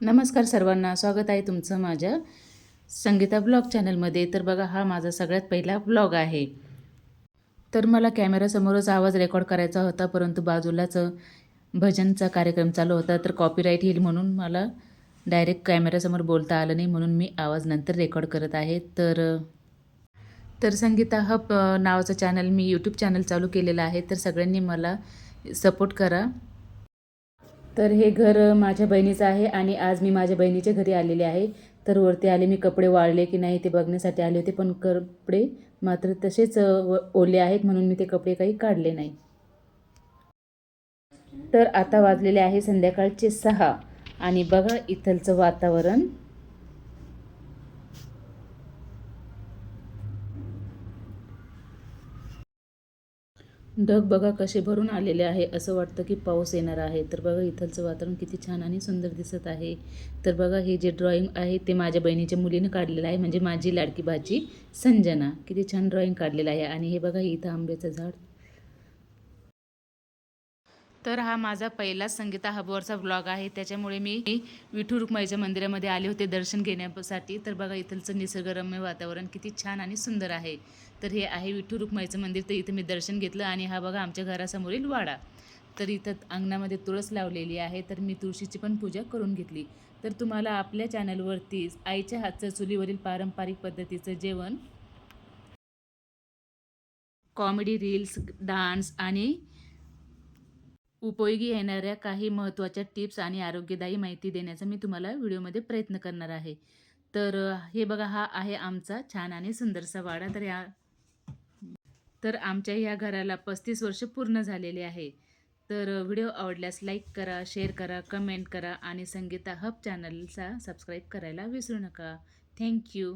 नमस्कार सर्वांना स्वागत आहे तुमचं माझ्या संगीता ब्लॉग चॅनलमध्ये. तर बघा हा माझा सगळ्यात पहिला ब्लॉग आहे. तर मला कॅमेरासमोरच आवाज रेकॉर्ड करायचा होता परंतु बाजूलाच भजनचा कार्यक्रम चालू होता. तर कॉपीराईट येईल म्हणून मला डायरेक्ट कॅमेरासमोर बोलता आलं नाही म्हणून मी आवाज नंतर रेकॉर्ड करत आहे. तर तर संगीता हब नावाचं चॅनल मी यूट्यूब चॅनल चालू केलेलं आहे. तर सगळ्यांनी मला सपोर्ट करा. तर हे घर माझ्या बहिणीचं आहे आणि आज मी माझ्या बहिणीच्या घरी आलेले आहे. तर वरती आले मी कपडे वाळले की नाही ते बघण्यासाठी आले होते पण कपडे मात्र तसेच व- ओले आहेत म्हणून मी ते कपडे काही काढले नाही. तर आता वाजलेले आहे संध्याकाळचे सहा आणि बघा इथलचं वातावरण. ढग बघा कसे भरून आलेले आहे असं वाटतं की पाऊस येणार आहे. तर बघा इथलचं वातावरण किती छान आणि सुंदर दिसत आहे. तर बघा हे जे ड्रॉइंग आहे ते माझ्या बहिणीच्या मुलीनं काढलेलं आहे म्हणजे माझी लाडकी भाची संजना. किती छान ड्रॉइंग काढलेलं आहे. आणि हे बघा इथं आंब्याचं झाड तर हा माझा पहिलाच संगीता हबवरचा ब्लॉग आहे. त्याच्यामुळे मी विठू रुक्माईच्या मंदिरामध्ये आले होते दर्शन घेण्यासाठी. तर बघा इथलचं निसर्गरम्य वातावरण किती छान आणि सुंदर आहे. तर हे आहे विठू रुक्माईचं मंदिर. तर इथं मी दर्शन घेतलं आणि हा बघा आमच्या घरासमोरील वाडा. तर इथं अंगणामध्ये तुळस लावलेली आहे. तर मी तुळशीची पण पूजा करून घेतली. तर तुम्हाला आपल्या चॅनलवरती आईच्या हातचं चुलीवरील पारंपरिक पद्धतीचं जेवण कॉमेडी रील्स डान्स आणि उपयोगी येणाऱ्या काही महत्त्वाच्या टिप्स आणि आरोग्यदायी माहिती देण्याचा मी तुम्हाला व्हिडिओमध्ये प्रयत्न करणार आहे. तर हे बघा हा आहे आमचा छान आणि सुंदरसा वाडा. तर या तर आमच्या ह्या घराला पस्तीस वर्ष पूर्ण झालेले आहे. तर व्हिडिओ आवडल्यास लाईक करा शेअर करा कमेंट करा आणि संगीता हब चॅनलचा सबस्क्राईब करायला विसरू नका. थँक्यू